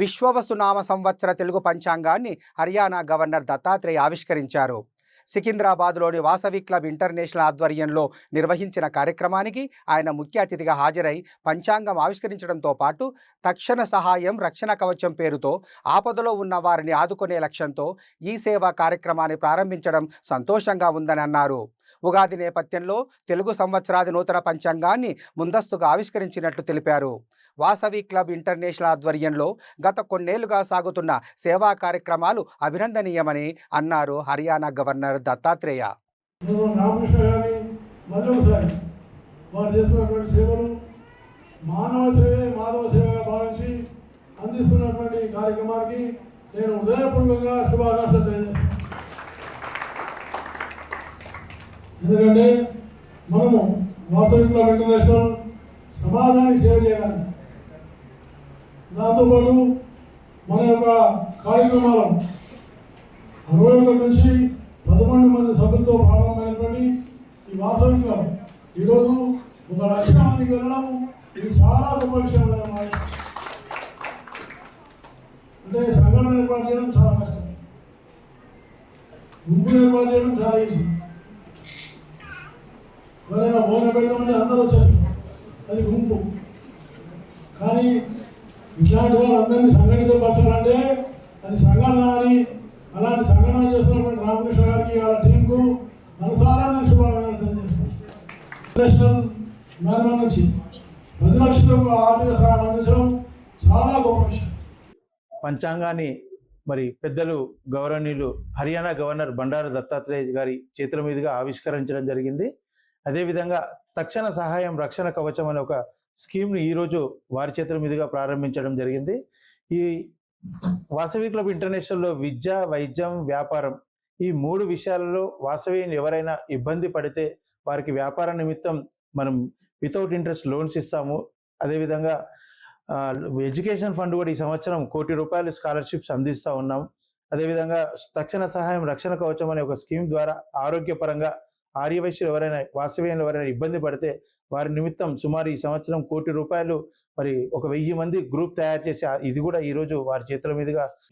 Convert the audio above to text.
విశ్వవసునామ సంవత్సర తెలుగు పంచాంగాన్ని హర్యానా గవర్నర్ దత్తాత్రేయ ఆవిష్కరించారు. సికింద్రాబాద్లోని వాసవి క్లబ్ ఇంటర్నేషనల్ ఆధ్వర్యంలో నిర్వహించిన కార్యక్రమానికి ఆయన ముఖ్య అతిథిగా హాజరై పంచాంగం ఆవిష్కరించడంతో పాటు తక్షణ సహాయం రక్షణ కవచం పేరుతో ఆపదలో ఉన్న వారిని ఆదుకునే లక్ష్యంతో ఈ సేవా కార్యక్రమాన్ని ప్రారంభించడం సంతోషంగా ఉందని అన్నారు ఉగాది నేపథ్యంలో తెలుగు సంవత్సరాది నూతన పంచాంగాన్ని ముందస్తుగా ఆవిష్కరించినట్లు తెలిపారు. వాసవి క్లబ్ ఇంటర్నేషనల్ ఆధ్వర్యంలో గత కొన్నేళ్ళుగా సాగుతున్న సేవా కార్యక్రమాలు అభినందనీయమని అన్నారు హర్యానా గవర్నర్ దత్తాత్రేయ. మానవ సేవే మాధవ సేవగా భావించి అందిస్తున్నటువంటి కార్యక్రమానికి నేను హృదయపూర్వకంగా శుభాకాంక్షలు తెలియజేస్తాను ఎందుకంటే మనము వాసవి క్లబ్ ఇంటర్నేషనల్ సమాజానికి సేవ చేయడానికి దాంతోపాటు మన యొక్క కార్యక్రమాలను అరవై ఒకటి నుంచి పదకొండు మంది సభ్యులతో ప్రారంభమైనటువంటి ఈ వాసవి క్లబ్ ఈరోజు ఒక లక్ష మందికి వెళ్ళడం ఇది చాలా గొప్ప విషయం అంటే సంఘటన ఏర్పాటు చేయడం చాలా కష్టం. గుంపు ఏర్పాటు చేయడం చాలా ఈజీ. ఎవరైనా ఓన పెట్టమంటే అందరూ వచ్చేస్తారు. అది గుంపు. కానీ ఇట్లాంటి వారు అందరినీ సంఘటితపరచాలంటే అది సంఘటన అని అలాంటి సంఘటన చేస్తున్నటువంటి రామకృష్ణ గారికి వాళ్ళ టీంకు మనసారా నేను శుభాకాంక్షలు తెలియజేస్తాను నేషనల్ నుంచి పది లక్షలకు ఆర్థిక సహాయం అందించడం చాలా గొప్ప విషయం. పంచాంగాన్ని మరి పెద్దలు గౌరవనీయులు హర్యానా గవర్నర్ బండారు దత్తాత్రేయ గారి చేతుల మీదుగా ఆవిష్కరించడం జరిగింది. అదేవిధంగా తక్షణ సహాయం రక్షణ కవచం అనే ఒక స్కీమ్ని ఈరోజు వారి చేతుల మీదుగా ప్రారంభించడం జరిగింది. ఈ వాసవి క్లబ్ ఇంటర్నేషనల్లో విద్య వైద్యం వ్యాపారం ఈ మూడు విషయాలలో వాసవి ఎవరైనా ఇబ్బంది పడితే వారికి వ్యాపార నిమిత్తం మనం వితౌట్ ఇంట్రెస్ట్ లోన్స్ ఇస్తాము. అదేవిధంగా ఎడ్యుకేషన్ ఫండ్ కూడా ఈ సంవత్సరం కోటి రూపాయలు స్కాలర్షిప్స్ అందిస్తూ ఉన్నాం. అదేవిధంగా తక్షణ సహాయం రక్షణ కవచం అనే ఒక స్కీమ్ ద్వారా ఆరోగ్యపరంగా ఆర్యవైశ్యులు ఎవరైనా వాసవ్యంలో ఎవరైనా ఇబ్బంది పడితే వారి నిమిత్తం సుమారు ఈ సంవత్సరం కోటి రూపాయలు మరి ఒక వెయ్యి మంది గ్రూప్ తయారు చేసి ఇది కూడా ఈరోజు వారి చేతుల మీదుగా